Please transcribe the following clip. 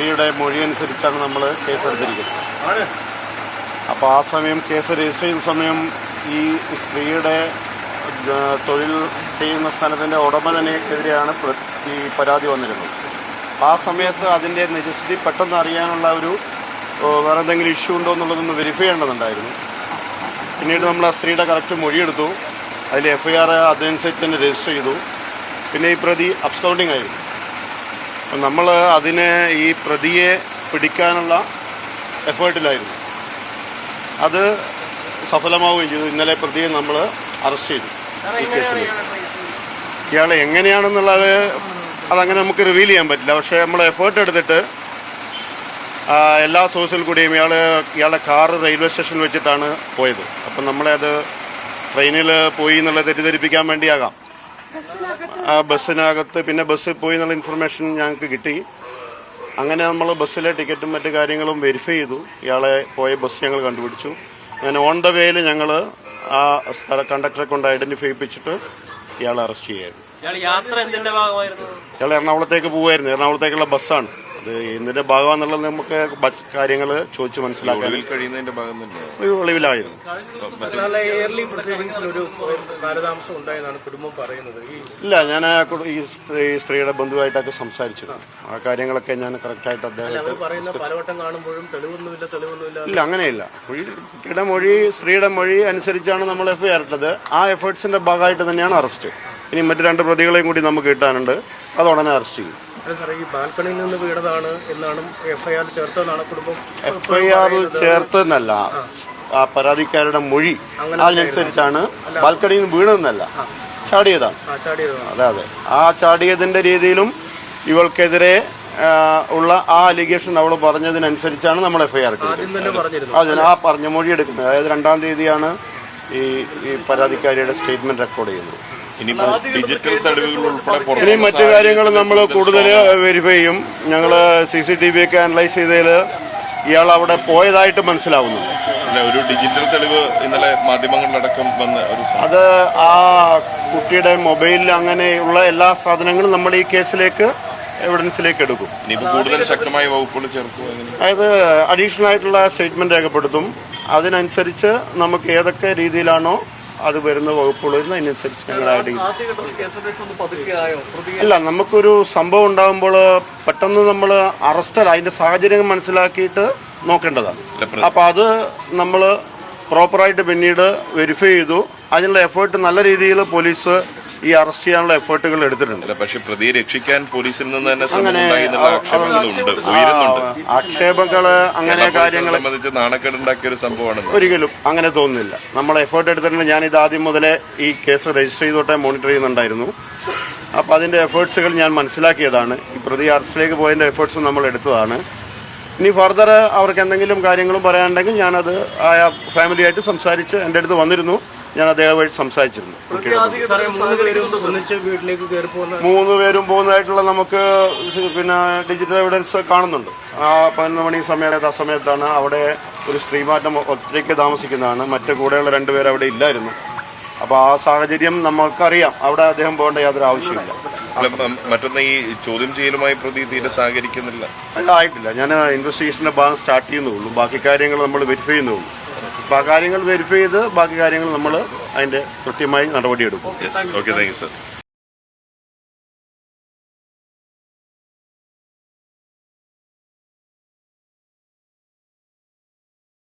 സ്ത്രീയുടെ മൊഴി അനുസരിച്ചാണ് നമ്മൾ കേസെടുത്തിരിക്കുന്നത്. അപ്പോൾ ആ സമയം കേസ് രജിസ്റ്റർ ചെയ്യുന്ന സമയം ഈ സ്ത്രീയുടെ തൊഴിൽ ചെയ്യുന്ന സ്ഥലത്തിന്റെ ഉടമ തന്നെക്കെതിരെയാണ് ഈ പരാതി വന്നിരുന്നത്. ആ സമയത്ത് അതിന്റെ നിജസ്ഥിതി പെട്ടെന്ന് അറിയാനുള്ള ഒരു വേറെ എന്തെങ്കിലും ഇഷ്യൂ ഉണ്ടോ എന്നുള്ളതൊന്ന് വെരിഫൈ ചെയ്യേണ്ടതുണ്ടായിരുന്നു. പിന്നീട് നമ്മൾ ആ സ്ത്രീയുടെ കറക്റ്റ് മൊഴിയെടുത്തു. അതിൽ എഫ് ഐ ആർ അതനുസരിച്ച് തന്നെ രജിസ്റ്റർ ചെയ്തു. പിന്നെ ഈ പ്രതി അബ്സ്കൗണ്ടിങ് ആയിരുന്നു. നമ്മൾ അതിനെ ഈ പ്രതിയെ പിടിക്കാനുള്ള എഫേർട്ടിലായിരുന്നു. അത് സഫലമാവുകയും ചെയ്തു. ഇന്നലെ പ്രതിയെ നമ്മൾ അറസ്റ്റ് ചെയ്തു ഈ കേസിൽ ഇയാൾ എങ്ങനെയാണെന്നുള്ളത് അതങ്ങനെ നമുക്ക് റിവീൽ ചെയ്യാൻ പറ്റില്ല. പക്ഷേ നമ്മൾ എഫേർട്ട് എടുത്തിട്ട് എല്ലാ സോഴ്സിൽ കൂടിയും ഇയാൾ ഇയാളുടെ കാർ റെയിൽവേ സ്റ്റേഷനിൽ വെച്ചിട്ടാണ് പോയത്. അപ്പം നമ്മളെ അത് ട്രെയിനിൽ പോയി എന്നുള്ള തെറ്റിദ്ധരിപ്പിക്കാൻ വേണ്ടിയാകാം. ആ ബസ്സിനകത്ത് പിന്നെ ബസ്സിൽ പോയി എന്നുള്ള ഇൻഫർമേഷൻ ഞങ്ങൾക്ക് കിട്ടി. അങ്ങനെ നമ്മൾ ബസ്സിലെ ടിക്കറ്റും മറ്റു കാര്യങ്ങളും വെരിഫൈ ചെയ്തു. ഇയാളെ പോയ ബസ് ഞങ്ങൾ കണ്ടുപിടിച്ചു. അങ്ങനെ ഓൺ ദ വേയിൽ ഞങ്ങൾ ആ സ്ഥല കണ്ടക്ടറെ കൊണ്ട് ഐഡന്റിഫൈ ചെയ്യിപ്പിച്ചിട്ട് ഇയാളെ അറസ്റ്റ് ചെയ്യായിരുന്നു. ഇയാൾ എറണാകുളത്തേക്ക് പോവായിരുന്നു. എറണാകുളത്തേക്കുള്ള ബസ്സാണ് അത് എന്തിന്റെ ഭാഗമാണെന്നുള്ളത് നമുക്ക് കാര്യങ്ങൾ ചോദിച്ച് മനസ്സിലാക്കാൻ ഒളിവിൽ കഴിയുന്നതിന്റെ ഭാഗം ഒരു ഒളിവിലായിരുന്നു. ഇല്ല ഞാൻ ഈ സ്ത്രീ സ്ത്രീയുടെ ബന്ധുവായിട്ടൊക്കെ സംസാരിച്ചു ആ കാര്യങ്ങളൊക്കെ ഞാൻ കറക്റ്റായിട്ട് തെളിവൊന്നുമില്ല ഇല്ല അങ്ങനെയില്ല. കുട്ടിയുടെ മൊഴി സ്ത്രീയുടെ മൊഴി അനുസരിച്ചാണ് നമ്മൾ എഫ് ഐ ആർ ഇട്ടത്. ആ എഫേർട്സിന്റെ ഭാഗമായിട്ട് തന്നെയാണ് അറസ്റ്റ് ഇനി മറ്റു രണ്ട് പ്രതികളെയും കൂടി നമുക്ക് കിട്ടാനുണ്ട്. അത് ഉടനെ അറസ്റ്റ് ചെയ്യും. അല്ല സാറേ ഈ ബാൽക്കണിയിൽ നിന്ന് വീണതാണ് എന്നാണ് എഫ്ഐആർ ചേർത്തതെന്നാണ് കുടുംബം എഫ് ഐ ആറിൽ ചേർത്തെന്നല്ല. ആ. പരാതിക്കാരുടെ മൊഴി അതിനനുസരിച്ചാണ് ബാൽക്കണിയിൽ നിന്ന് വീണതെന്നല്ല ചാടിയതാണ്. അതെ അതെ. ആ ചാടിയതിന്റെ രീതിയിലും ഇവൾക്കെതിരെ ഉള്ള ആ അലിഗേഷൻ അവൾ പറഞ്ഞതിനനുസരിച്ചാണ് നമ്മൾ എഫ് ഐ ആർ ഇട്ടത് തന്നെ പറഞ്ഞിരുന്നു. അതിന് ആ പറഞ്ഞ മൊഴി എടുക്കുന്നത്. അതായത് രണ്ടാം തീയതിയാണ് ഈ ഈ പരാതിക്കാരിയുടെ സ്റ്റേറ്റ്മെന്റ് റെക്കോർഡ് ചെയ്യുന്നത്. ഡിജിറ്റൽ തെളിവുകൾ ഉൾപ്പെടെ ഇനി മറ്റു കാര്യങ്ങൾ നമ്മൾ കൂടുതൽ വെരിഫൈ ചെയ്യും ഞങ്ങൾ സി സി ടി വി ഒക്കെ അനലൈസ് ചെയ്തതിൽ ഇയാൾ അവിടെ പോയതായിട്ട് മനസ്സിലാവുന്നുണ്ട് അല്ല, ഒരു ഡിജിറ്റൽ തെളിവ് ഇന്നലെ മാധ്യമങ്ങളിലടക്കം വന്ന ഒരു അത് ആ കുട്ടിയുടെ മൊബൈലിൽ അങ്ങനെയുള്ള എല്ലാ സാധനങ്ങളും നമ്മൾ ഈ കേസിലേക്ക് എവിഡൻസിലേക്ക് എടുക്കും. കൂടുതൽ ശക്തമായ വകുപ്പുകൾ ചേർക്കും അതായത് അഡീഷണൽ ആയിട്ടുള്ള സ്റ്റേറ്റ്മെന്റ് രേഖപ്പെടുത്തും. അതിനനുസരിച്ച് നമുക്ക് ഏതൊക്കെ രീതിയിലാണോ അത് വരുന്ന വകുപ്പുകൾ വരുന്നത് അതിനനുസരിച്ച് ഞങ്ങൾ ആഡ് ചെയ്യും ഒന്ന് പതുക്കെയായോ പ്രതി അല്ല നമുക്കൊരു സംഭവം ഉണ്ടാകുമ്പോൾ പെട്ടെന്ന് നമ്മൾ അറസ്റ്റ് അതിന്റെ സാഹചര്യം മനസ്സിലാക്കിയിട്ട് നോക്കേണ്ടതാണ്. അപ്പൊ അത് നമ്മൾ പ്രോപ്പറായിട്ട് പിന്നീട് വെരിഫൈ ചെയ്തു. അതിനുള്ള എഫേർട്ട് നല്ല രീതിയിൽ പോലീസ് ഈ അറസ്റ്റ് ചെയ്യാനുള്ള എഫേർട്ടുകൾ എടുത്തിട്ടുണ്ട്. പക്ഷേ പ്രതിയെ രക്ഷിക്കാൻ പോലീസിൽ നിന്ന് തന്നെ ആക്ഷേപങ്ങളുണ്ട് ആക്ഷേപങ്ങൾ അങ്ങനെ കാര്യങ്ങൾ സംബന്ധിച്ച് നാണക്കേടുണ്ടാക്കിയ ഒരു സംഭവമാണ് ഒരിക്കലും അങ്ങനെ തോന്നുന്നില്ല. നമ്മൾ എഫേർട്ട് എടുത്തിട്ടുണ്ട്. ഞാൻ ഇത് ആദ്യം മുതലേ ഈ കേസ് രജിസ്റ്റർ ചെയ്തോട്ടെ മോണിറ്റർ ചെയ്യുന്നുണ്ടായിരുന്നു. അപ്പോൾ അതിന്റെ എഫേർട്സുകൾ ഞാൻ മനസ്സിലാക്കിയതാണ്. ഈ പ്രതി അറസ്റ്റിലേക്ക് പോയതിന്റെ എഫേർട്സ് നമ്മൾ എടുത്തതാണ്. ഇനി ഫർദർ അവർക്ക് എന്തെങ്കിലും കാര്യങ്ങളും പറയാനുണ്ടെങ്കിൽ ഞാനത് ആ ഫാമിലിയായിട്ട് സംസാരിച്ച് എന്റെ അടുത്ത് വന്നിരുന്നു. ഞാൻ അദ്ദേഹമായിട്ട് സംസാരിച്ചിരുന്നു. മൂന്ന് പേരും പോകുന്നതായിട്ടുള്ള നമുക്ക് പിന്നെ ഡിജിറ്റൽ എവിഡൻസ് കാണുന്നുണ്ട്. ആ പതിനൊന്ന് മണി സമയത്ത് ആ സമയത്താണ് അവിടെ ഒരു സ്ത്രീ സ്ത്രീമാറ്റം ഒറ്റയ്ക്ക് താമസിക്കുന്നതാണ്. മറ്റു കൂടെയുള്ള രണ്ടുപേർ അവിടെ ഇല്ലായിരുന്നു. അപ്പോൾ ആ സാഹചര്യം നമുക്കറിയാം അവിടെ അദ്ദേഹം പോകേണ്ട യാതൊരു ആവശ്യമില്ല മറ്റൊന്ന് ഈ ചോദ്യം ചെയ്യലുമായി പ്രതി തീരെ സഹകരിക്കുന്നില്ല. ആയിട്ടില്ല. ഞാൻ ഇൻവെസ്റ്റിഗേഷന്റെ ഭാഗം സ്റ്റാർട്ട് ചെയ്യുന്നുള്ളൂ ബാക്കി കാര്യങ്ങൾ നമ്മൾ വെരിഫൈ ചെയ്യുന്നുള്ളൂ അപ്പോൾ ആ കാര്യങ്ങൾ വെരിഫൈ ചെയ്ത് ബാക്കി കാര്യങ്ങൾ നമ്മൾ അതിന്റെ കൃത്യമായി നടപടിയെടുക്കും. Okay thank you sir